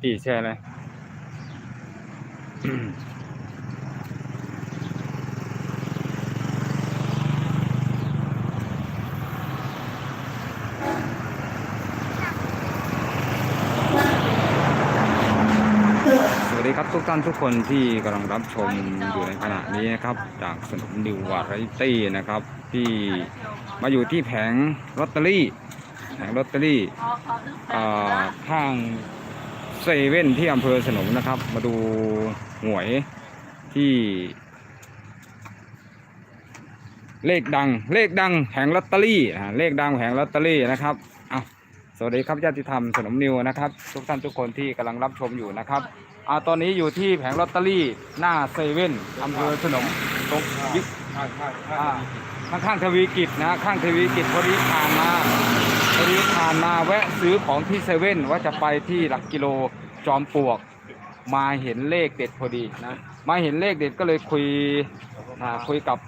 พี่แช่เลยสวัสดีครับทุกท่านทุกคนที่กำลังรับชมอยู่ในขณะนี้นะครับ จากสนมนิววาไรตี้นะครับ ที่มาอยู่ที่แผงลอตเตอรี่แผงลอตเตอรี่ข้าง เซเว่นที่อำเภอสนมนะครับ มาดูหวยที่ เลขดัง เลขดังแผงลอตเตอรี่อ่าเลขดังแผงลอตเตอรี่นะครับอะสวัสดีครับญาติธรรมสนมนิวนะครับ ทุกท่านทุกคนที่กำลังรับชมอยู่นะครับอ่าตอนนี้อยู่ที่แผงลอตเตอรี่หน้าเซเว่นอำเภอสนมตรงยิอ่าข้างๆทวีกิจนะข้างทวีกิจพอดีผ่านมา พอดีผ่านมาแวะซื้อของที่เซเว่นว่าจะไปที่หลักกิโลจอมปลวก มาเห็นเลขเด็ดพอดีนะ มาเห็นเลขเด็ดก็เลยคุยอ่าคุยกับ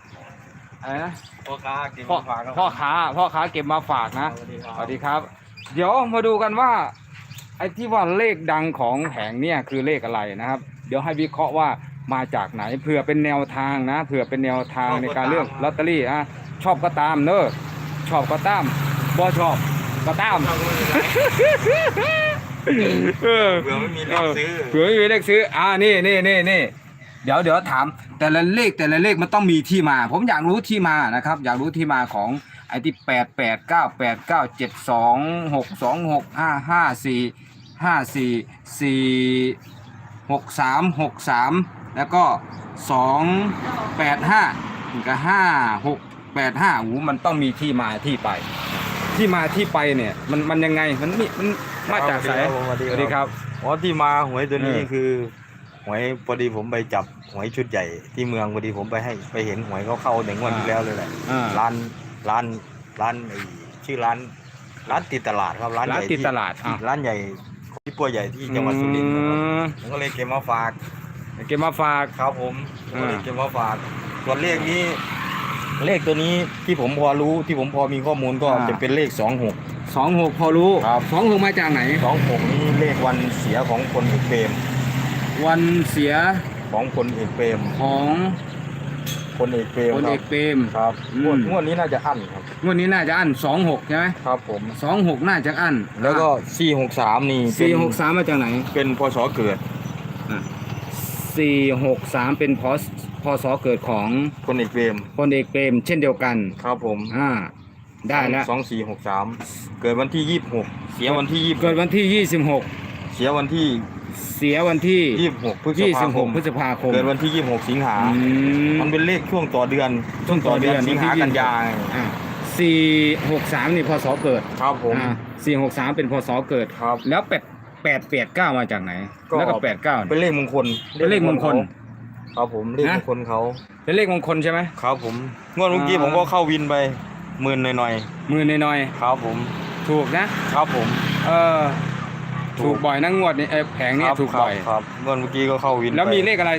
อะไรนะ พ่อค้ากินพ่อฝากครับพ่อค้าพ่อค้าเก็บมาฝากนะสวัสดีครับ เดี๋ยวมาดูกันว่า ไอ้ที่ว่าเลขดังของแผงเนี่ยคือเลขอะไรนะครับ เดี๋ยวให้วิเคราะห์ว่ามาจากไหนเผื่อเป็นแนวทางนะเผื่อเป็นแนวทางในการเลือกลอตเตอรี่อะชอบก็ตามเนอะชอบก็ตามบ่ชอบ ก็ตามเออเผื่อไม่มีเลขซื้อเผื่อไม่มีเลขซื้อ อ่านี่นี่นี่นี่เดี๋ยวเดี๋ยวถาม แต่ละเลขแต่ละเลขมันต้องมีที่มา ผมอยากรู้ที่มานะครับ อยากรู้ที่มาของไอ้ที่แปดแปดเก้าแปดเก้าเจ็ดสองหกสองหกห้าห้าสี่ห้าสี่สี่หกสามหกสามแล้วก็สองแปดห้ากับห้าหกแปดห้าหูมันต้องมีที่มาที่ไป ที่มาที่ไปเนี่ยมันมันยังไงมันมีมันมาจากไหนสวัสดีสวัสดีครับ อ๋อที่มาหวยตัวนี้เออ คือหวยพอดีผมไปจับหวยชุดใหญ่ที่เมืองพอดีผมไปให้ไปเห็นหวยเขาเข้าในงวดที่แล้วเลยแหละอ่าร้านร้านร้านไอ้ชื่อร้านร้านติดตลาดครับร้านร้านใหญ่ติดตลาดอะร้านใหญ่ที่ปัวใหญ่ที่จังหวัดสุรินทร์นะครับอืมผมก็เลยเก็บมาฝากเก็บมาฝาก ครับผมผมก็เลยอ่าเก็บมาฝากส่วนเลขนี้ เลขตัวนี้ที่ผมพอรู้ที่ผมพอมีข้อมูลก็จะเป็นเลขสองหกสองหกพอรู้ครับ สองหกมาจากไหนสองหกนี่เลขวันเสียของคนเอกเปรมวันเสียของคนเอกเปรมของคนเอกเปรมพลคเอรับกเปรม ครับอืม งวดงวดนี้น่าจะอั้นครับงวดนี้น่าจะอันสองหกใช่ไหมครับผม สองหกน่าจะอันแล้วก็สี่หกสามนี่เป็นสี่หกสามมาจากไหน เป็นพศเกิด สี่หกสามเป็นพศพศเกิดของคนเอกเปรมพลเอกเปรมเช่นเดียวกันครับผมอ่าได้แล้ว สองสี่หกสามเกิดวันที่ยี่สิบหกเสียวันที่ยี่เกิดวันที่ยี่สิบหกเสียวันที่เสียวันที่ ยี่สิบหกพฤษยี่ภาสิบคหกมพฤษภาคมเกิดวันที่ยี่สิบหกสิงหาอืม มันเป็นเลขช่วงต่อเดือนช่วงต่อเดือนสิงหาวันที่ กันยาอ่าสี่หกสามนี่พศเกิดครับผมอ่าสี่หกสามเป็นพศเกิด ครับ แล้วแปด แปดแปดเก้ามาจากไหน ก็ แล้วก็แปดเก้าเป็นเลขมงคลเป็นเลขมงคล ครับผมเลขมงคลเขาเป็นเลขมงคลใช่ไหม ครับผมงวดเมื่อกี้อ่า ผมก็เข้าวินไปหมื่นหน่อยมือน้อยๆครับผมๆถูกนะ ครับผม เออ ถูถูกกบ่อยนะงวดนี้เอ้ยแผงนี้ครับถูกบ่อย ครับครับงวดเมื่อกี้ก็เข้าวินแล้วมีเลขอะไร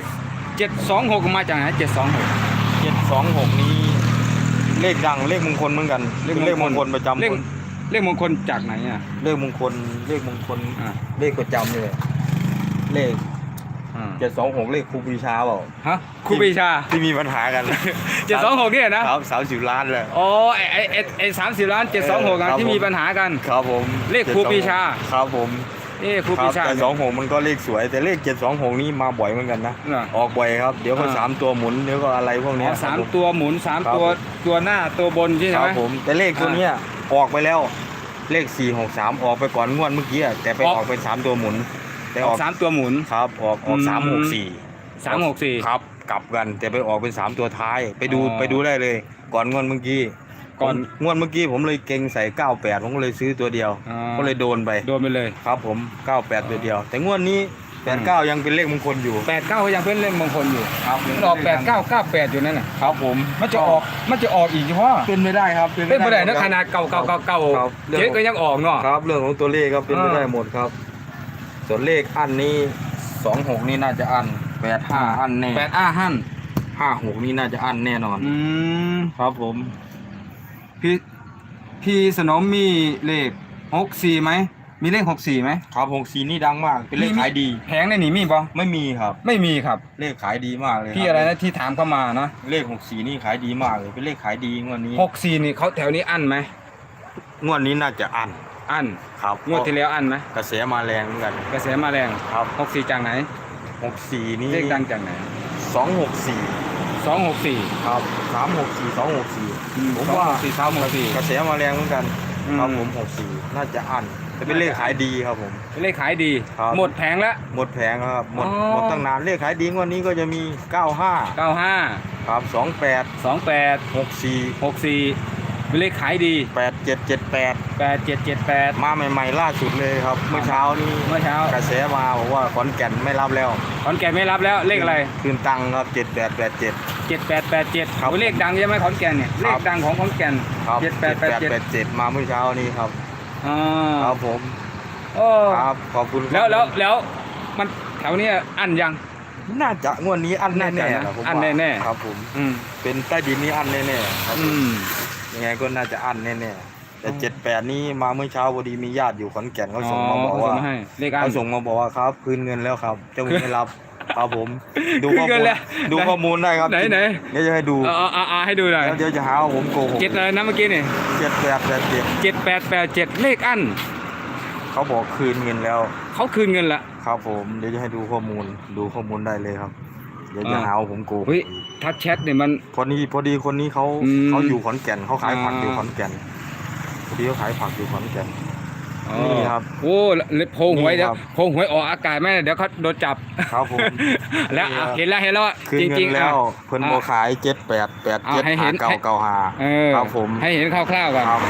เจ็ดสองหกมาจากไหนเจ็ดสองหกเจ็ดสองหกนี้เลขดังเลขมงคลเหมือนกันเลขเป็นเลขมมงงคคลลประจำเลขคน เลขมงคลจากไหนอะ เลขมงคลเลขมงคลอ่า เลขประจำเลยเลขอ่าเจ็ดสองหกเลขครูปรีชาเปล่าฮะครูปรีชาที่มีปัญหากันเจ็ดสองหกเนี่ยนะ ครับสามสิบล้านเลย อ๋อไอไอไอ้ไอสามสิบล้านเจ็ดสองหกครับที่มีผมปัญหากัน ครับผมเลขครูปรีชา ครับผมเอ้ครูคปรีรับชา แต่สองหกมันก็เลขสวย แต่เลขเจ็ดสองหกนี่มาบ่อยเหมือนกันนะเหรอออกบ่อยครับ เดี๋ยวก็อ่า สามตัวหมุนเดี๋ยวก็อะไรพวกอ๋เนี้อย สามตัวหมุนสามครับตัวผม ตัวหน้าตัวบนใช่คไหรัมบผมแต่เลขตัวเนี้ย ออกไปแล้วเลขสี่หกสามออกไปก่อนงวดเมื่อกี้อะแต่ไปออกออกเป็นสามตัวหมุน แต่ออออกกสามตัวหมุน ครับออกออกอืม สามหกสี่สามหกสี่ ครับ กลับกันแต่ไปออกเป็นสามตัวท้ายไปดูอ๋อ ไปดูได้เลย ก่อนงวดเมื่อกี้ก่อนผมงวดเมื่อกี้ผมเลยเก่งใส่เก้าแปดผมก็เลยซื้อตัวเดียว อ่าก็เลยโดนไป โดนไปเลย ครับผมเก้าแปดตัวเดียว แต่งวดนี้ แปดเก้ายังเป็นเลขมงคลอยู่ แปดเก้าก็ยังเป็นเลขมงคลอยู่ครับมันออกแปดเก้าเก้าแปดอยู่นั่นน่ะครับผมมันจะออกมันจะออกอีกเฉพาะเป็นไม่ได้ครับเป็นไปได้นะขนาดเก่าเก่าเก่าเก่าครับเจ๊ก็ยังออกเนาะครับ เรื่องของตัวเลขครับเป็นไปอ่าได้หมดครับ ส่วนเลขอันนี้สองหกนี่น่าจะอันแปดห้าอันแน่แปดอ้าหั่นห้าหกนี่น่าจะอันแน่นอนอืมครับผมพี่พี่สนมมีเลขหกสี่ไหม มีเลขหกสี่ไหมครับหกสี่นี่ดังมาก เป็นเลขมีขายดี แผงในนี่มีปะไม่มีครับ ไม่มีครับ เลขขายดีมากเลยคบพี่อะไรนะที่ถามเข้ามานะเลขหกสี่นี่ขายดีมากเลย เป็นเลขขายดีงวดนี้หกสี่นี่เขาแถวนี้อั้นไหมงวดนี้น่าจะอันอั้นครับงวดที่แล้วอั้นไหมกระแสมาแรงเหมือนกันกระแสมาแรงครับหกสี่จากไหนหกสี่นี่เลขดังจากไหนสองหกสี่สองหกสี่ครับสามหกสี่สองหกสี่ผมสองว่าหกสี่สามหกสี่กระแสมาแรงเหมือนกันอืมครับผมหกสี่น่าจะอัน แต่เป็นเลขขายดีครับผมเลขขายดี ครับ หมดแผงแล้ว หมดแผงแล้วครับหมดอ๋อ หมดตั้งนานเลขขายดีงวันนี้ก็จะมี 95เก้าห้าครับ 28สองแปด64หกสี่เป็นเลขขายดี 8778แปดเจ็ดเจ็ดแปดมาใหม่ๆล่าสุดเลยครับ เมื่อเช้านี้เมื่อเช้ากระแสมาบอกว่าขอนแก่นไม่รับแล้วขอนแก่นไม่รับแล้วเลขอะไร คืนตังค์ครับ 7887เจ็ดแปดแปดเจ็ดครับเลขดังใช่ไหมขอนแก่นเนี่ยคเลรับขดังของขอนแก่นครับเจ็ดแปดแปดเจ็ด7887 มาเมื่อเช้านี้ครับ อ่าครับผมโอ้ครับขอบคุณครับแล้วแล้วแล้วมันแถวเนี้ยอันยัง น่าจะงวดนี้อันแน่น่าจะๆนะนะผมอั้นว่าแน่ๆ ครับผมอืมเป็นใต้ดินนี่อันแน่ๆครับอืมยังไงก็น่าจะอันแน่ๆแต่เจ็ดแปดนี่มาเมื่อเช้าพอดีมีญาติอยู่ขอนแก่นเขาส่งมาบอกว่าเขส่งให้เลขอัน เขาส่งมาบอกว่าครับ คืนเงินแล้วครับเจ้ามือไม่รับ ครับผม ดูคืนข้อเงิมูนลแล้วดูข้อมูลได้ครับไหนไหนเดี๋ยวจะให้ดูเอาเอาเอาเอาให้ดูหน่อยแล้วเดี๋ยวจะหาว่าผมโกหกเจ็ดอะไรนะเมื่อกี้นี่เจ็ดแปดแปดเจ็ดเจ็ดแปดแปดเจ็ดเลขอันเขาบอกคืนเงินแล้ว เขาคืนเงินละครับผมเดี๋ยวจะให้ดูข้อมูลดูข้อมูลได้เลยครับเดี๋ยวจะอ่าหาว่าผมโกหกเฮ้ยทัชแชทเนี่ยมันพอดีพอดีคนนี้เขาอืมเขาอยู่ขอนแก่นเขาขายผักอ่าอยู่ขอนแก่นพอดีเขาขายผักอยู่ขอนแก่น อ๋อนี่ครับโอ้แล้วโพงหวยนี่เดี๋ยวครับ โพงหวยออกอากาศไหมเดี๋ยวเขาโดนจับ ครับผม แล้วอะเห็นแล้วเห็นแล้วอะคืนจเงิริงนๆแล้วอะ เพิ่นอะโบขายเจ็ดแปดแปดอะเจ็ดให้เห็หาน เก่าให้เก่าหาเออครับผมให้เห็นคร่าวๆก่อนครับ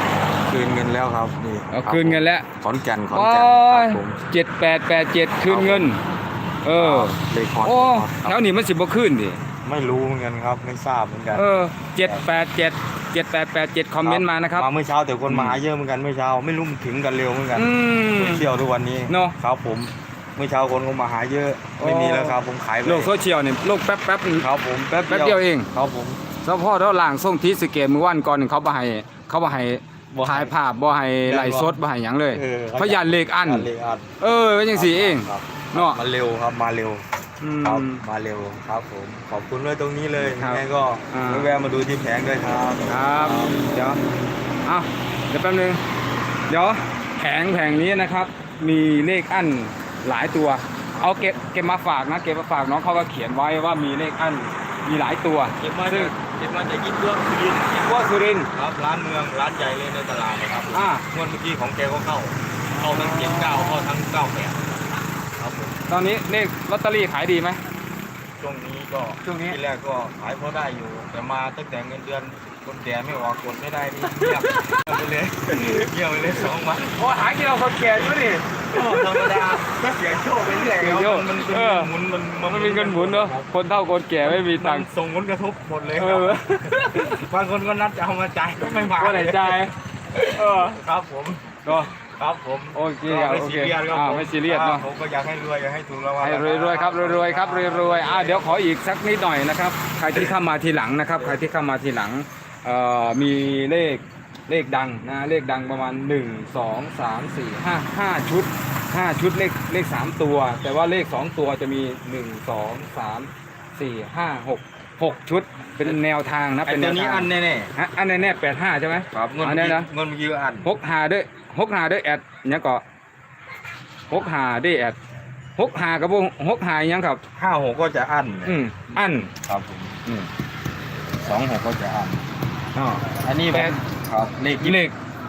คืนเงินแล้วครับนี่เอารับคืนเงินแล้วขอนแก่นขอนโอ้แก่นครัยบผม เจ็ดแปดแปดเจ็ดคืนเงิน เออ เลขขอนโอ้คแถรับวนี้มันสิบ่ขึ้นดิ ไม่รู้เหมือนกันครับ ไม่ทราบเหมือนกันเออเจ็ดแปดเจ็ดเจ็ดแปดแปดเจ็ดคอมเมนต์มานะครับ มาเมื่อเช้าแต่คนอืมมาหาเยอะเหมือนกันเมื่อเช้าไม่รู้มันถึงกันเร็วเหมือนกันอืม โซเที่ยวทุกวันนี้เนอะ ครับผมเมื่อเช้าคนก็มาหาเยอะไม่มีแล้วครับผมขายไปโลกโซเชียลเนี่ยโลกแป๊บแป๊บๆครับผมแป๊บแป๊บเดียวเอง ครับผม เฉพาะเราล่างส่งทีสเกตมือวันก่อนเขาบ่ให้เขาบ่ให้บ่ให้ถ่ายภาพบ่ให้ไลฟ์สดบ่ให้หยังเลยเออเขายันเลขอันเลขอันเออเป็นจังซี่เอง ครับเนาะมาเร็วครับมาเร็วอืครับมมาเร็วครับผมขอบคุณด้วยตรงนี้เลยครับยังไงก็อ่า แวะมาดูที่แผงด้วยครับ ครับ เดี๋ยวเอาเดี๋ยวแป๊บนึง เดี๋ยวแผงแผงนี้นะครับ มีเลขอั้นหลายตัว เอาเก็บเก็บมาฝากนะ เก็บมาฝากน้องเขาก็เขียนไว้ว่ามีเลขอั้นมีหลายตัวเก็บมาซึ่จากงเก็บมาจากยิ่งเรื่องสุรินทร์ว่าสุรินทร์ครับร้านเมืองร้านใหญ่เลยในตลาดนะครับอ่างวดเมื่อกี้ของแกก็เข้า เข้าทั้งเจ็ดเก้าเข้าทั้งเก้าแปดครับผม ตอนนี้เลขลอตเตอรี่ขายดีไหม ช่วงนี้ก็ช่วงนี้ ที่แรกก็ขายพอได้อยู่ แต่มาตั้งแต่เงินเดือนคนแก่ไม่ออกกดไม่ได้นี่เงียบไปเลยเงียบไปเลยสองวันโอ้หากินเราคนแก่อยู่นี่ก็ธรรมดาก็เสียงโชคไปเรื่อยเสียงโชคมันเออหมุนมันมันมีเงินหมุนเนาะคนเฒ่าคนแก่ไม่มีตังค์ ส่งผลกระทบหมดเลยเอครับอบางคนก็นัดจะเอามาจ่ายก็ไม่มาก็ไหนใจายเออครับผม ก็ ครับผมโอเคครับไม่โอซีเคเรียสครับอ่าผไม่ซีเรียสเนอะผมก็อยากให้รวยอยากให้ถูกรางวัลให้รวยๆครับรวยๆครับรวยๆอ่าเดี๋ยวขออีกสักนิดหน่อยนะครับ ใครที่เข้ามาทีหลังนะครับ ใครที่เข้ามาทีหลังเอ่อมีเลขเลขดังนะเลขดังประมาณ 1 2 3 4 5 5 ชุด 5 ชุดเลขเลข 3 ตัว แต่ว่าเลข 2 ตัวจะมี 1 2 3 4 5 6 6ชุดเป็นแนวทางนะไอ้เป็นแนตัววนี้ทางอันแน่ฮะอันแน่ๆแปดห้าใช่ไหมๆครับเงินอันเมื่นี้อกี้นะเงินเมื่อกี้ก็อันหกหาด้วยหกหาด้วยแอดเนี่ยก็หกหาด้วยแอดหกหากับวงหกหายังครับ ห้าหกก็จะอันอืมอันครับผมอืมสองหกก็จะอันอ๋อ อันนี้แปผดมครับเลขเลข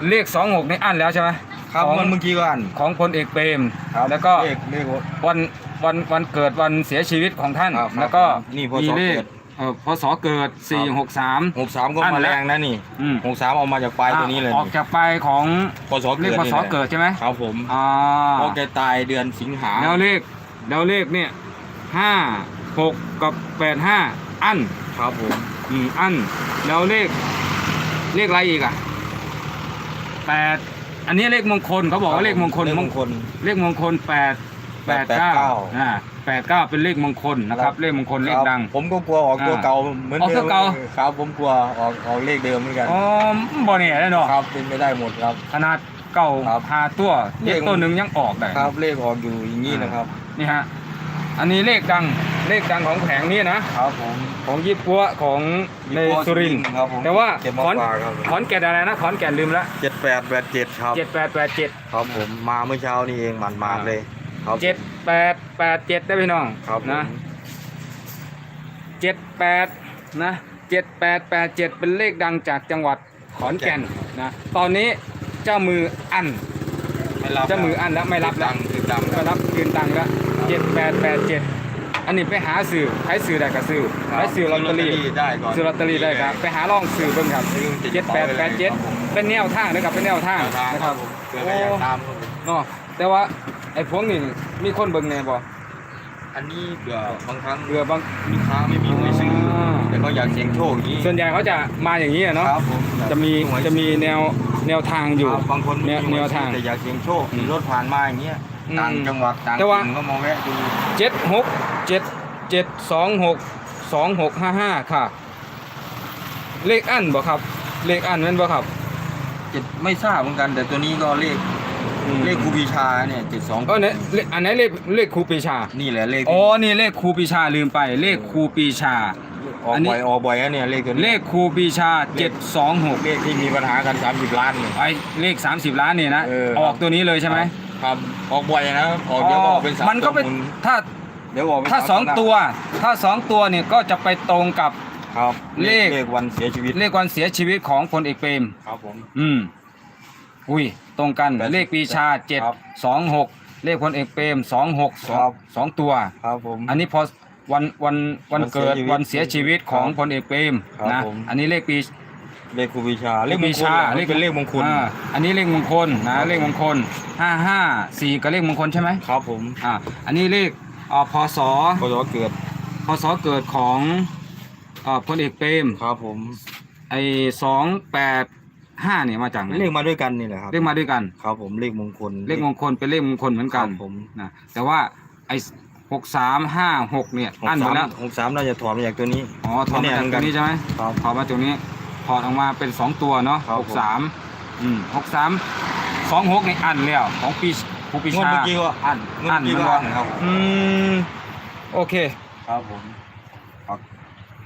เลขสองหกนี่อันแล้วใช่ไหมครับของเงินเมื่อกี้ก็อันของพลเอกเปรม ครับแล้วก็ เลขเลข วันวันวันเกิดวันเสียชีวิตของท่าน ครับแล้วก็นี่พศมีเลขเกิด เออพศเกิดสี่หกสามหกสามก็อันมาแล้วแรงนะนี่อืมหกสามเอามาจากปลายตัวนี้เลยออกจากปลายของพศเลเกิขดพนี่ศแหละเกิดใช่ไหมครับผมอ่าเพราะแกตายเดือนสิงหาแล้วเลขแล้วเลขเนี่ยห้าหกกับแปดห้าอันครับผมอืมอันแล้วเลขเลขอะไรอีกอะแปดอันนี้เลขมงคลเขาบอกว่าเลขมงคลเลขมงคลเลขมงคลแปด แปดเก้า889 อ่าแปดเก้าเป็นเลขมงคลนะครับ เลขมงคลเลขดังครับผมก็กลัวออกตัวอ่าเก่าเหมือนออกเดิตัวมเก่า ครับผมกลัวออกออกเลขเดิมเหมือนกันอ๋อบ่เนี่ยแน่นอนครับเป็นไม่ได้หมดครับ ขนาดเก่าครับหาตัวเลเจ็ดขตัวหนึ่งยังออกได้ครับเลขออกอยู่อย่างนี้นะครับ นี่ฮะอันนี้เลขดังเลขดังของแผงนี้นะครับผมของยี่ปัวของในสุรินทร์ ครับผมแต่ว่าเก็บขมาอน ฝากครับขอนแก่นอะไรนะขอนแก่นลืมละเจ็ดแปดแปดเจ็ดครับ เจ็ดแปดแปดเจ็ด ครับผมมาเมื่อเช้านี่เองหมันมาดๆเลย ครับเจ็ดแปดแปดเจ็ดได้พี่น้องครับผมนะเจ็ดแปดนะเจ็ดแปดแปดเจ็ดเป็นเลขดังจากจังหวัดขอนแก่นนะตอนนี้เจ้ามืออันไม่รับเจ้ามืออันแล้วไม่รับแล้ดัวงคือดังไม่รับคืนตังค์แล้วเจ็ดแปดแปดเจ็ดอันนี้ไปหาสื่อใช้สื่อได้กับสื่อใช้สื่อลอตเตอรี่ได้ก่อนซื้อลอตเตอรี่ได้ครับ ไปหาล่องสื่อเบิ่งครับเจ็ดแปดแปดเจ็ดเป็นแนวทางนะครับเป็นแนวทางทางนะคครัรับบผมเกิดอะไรอยากตามครับผมเนาะแต่ว่า ไอ้พวกนี้มีคนเบิ่งแน่บ่อันนี้เบื่อบางครั้งเบื่อบาง ลูกค้าไม่มีหวยซื้ออาแต่เขาอยากเสี่ยงโชคอย่างนี้ส่วนใหญ่เขาจะมาอย่างนี้อะเนาะครับผมจะมีหวยจะมีแนวแนวทางอยู่ ครับบางคนแนวไม่มีหแนยวทางแต่อยากเสี่ยงโชคอืมรถผ่านมาอย่างเงี้ยอืมต่างจังหวัดต่างแต่ว่า ถิ่นก็มาแวะดูเจ็ดหกเจ็ดเจ็ดสองหกสองหกห้าห้าค่ะ เลขอันบ่ครับ เลขอันแม่นบ่ครับ เจ็ดไม่ทราบเหมือนกัน แต่ตัวนี้ก็เลขอืม เลขครูปีชาเนี่ยเจ็ดสองเออเนี่ยเลขอันไหนเลขเลขครูปีชานี่แหละเลขอ๋อนี่เลขครูปีชาลืมไป เลขครูปีชา ออกอันนี้ บ่อยออกบ่อยนะเนี่ยเลขตัวนี้เลขครูปีชา 726เลขที่มีปัญหากันสามสิบล้านเนี่ย ไอ้เลข 30 ล้านนี่นะเออ ออกตัวนี้เลยใช่ไหมครับออกบ่อยนะออกเดี๋ยวก็ออกเป็นสามมันก็เป็นตัวหมุถ้าเดี๋ยวออกเป็นถ้ามสองตัว ถ้าสองตัวเนี่ยก็จะไปตรงกับ ครับเลข เลขวันเสียชีวิตเลขวันเสียชีวิตของพลเอกเปรม ครับผม อืม อุ้ย ตรงกันแปดเลขปีชาครับ726เลขพลเอกเปรม26สองครับสองตัว ครับผม อันนี้พอวันวันวันเกิดวัวันนเสีเสียยชีชีวิวิตตของครับพลเอกเปรมครับนะผม อันนี้เลขปีเลขครูปีชาเลขปีชาเลขเป็นเลขมงคล อ่าอันนี้เลขมงคลนะครับ เลขมงคลห้าห้าสี่ก็เลขมงคลใช่ไหมครับผมอ่าอันนี้เลขอ่าพศพศเกิดพศเกิดของอ่าพลเอกเปรม ครับผม ไอสองแปด ห้าเนี่ยมาจากไหนเลขมาด้วยกันนี่แหละครับเลขมาด้วยกัน ครับผมเลขมงคลเลขมงคลเป็นเลขมงคลเหมือนกันครับผมนะแต่ว่าไอหกสามห้าหกเนี่ยหกอันหมสาดมแล้วหกสามน่าจะถอนมาจากตัวนี้อ๋อถอดมาจากตัวนี้ใช่ไหมครับถอดมาจากนี้ถอดออกมาเป็นสองตัวเนาะครับหกสามอืมหกสามสองหกในอันแล้วของปีครูปีงวดชาเมื่อกี้ก็อันงวดอันเมื่อกี้มันก็ว่าอันครับอืมโอเคครับผม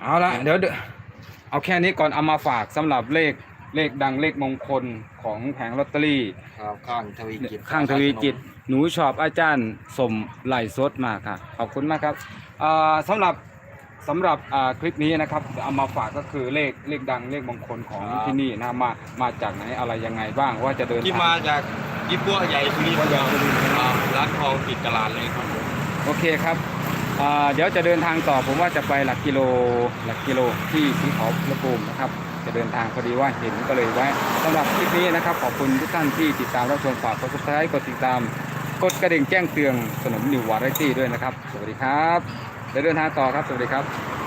เอาละเดี๋ยวเดี๋ยวเอาแค่นี้ก่อนเอามาฝากสำหรับเลข เลขดังเลขมงคลของแผงลอตเตอรี่ ครับข้างทวีกิจข้างทวีจิต หนูชอบอาจารย์สมไหลสดมากค่ะ ขอบคุณมากครับอ่าสำหรับสำหรับอ่าคลิปนี้นะครับเอามาฝากก็คือเลขเลขดังเลขมงคลของที่นี่นะมามาจากไหนอะไรยังไงบ้างว่าจะเดินที่ทางมาจากยี่ปัวใหญ่สุรินทร์ครับร้านทองติดกระลานเลยครับผมโอเคครับอ่าเดี๋ยวจะเดินทางต่อผมว่าจะไปหลักกิโลหลักกิโลที่ที่เขาพระภูมินะครับ จะเดินทางพอดีว่าเห็นก็เลยไว้สำหรับคลิปนี้นะครับ ขอบคุณทุกท่านที่ติดตามรับชมฝากกด subscribe กดติดตาม กดกระดิ่งแจ้งเตือนสนมนิววาไรตี้ด้วยนะครับ สวัสดีครับเดินทางต่อครับ สวัสดีครับ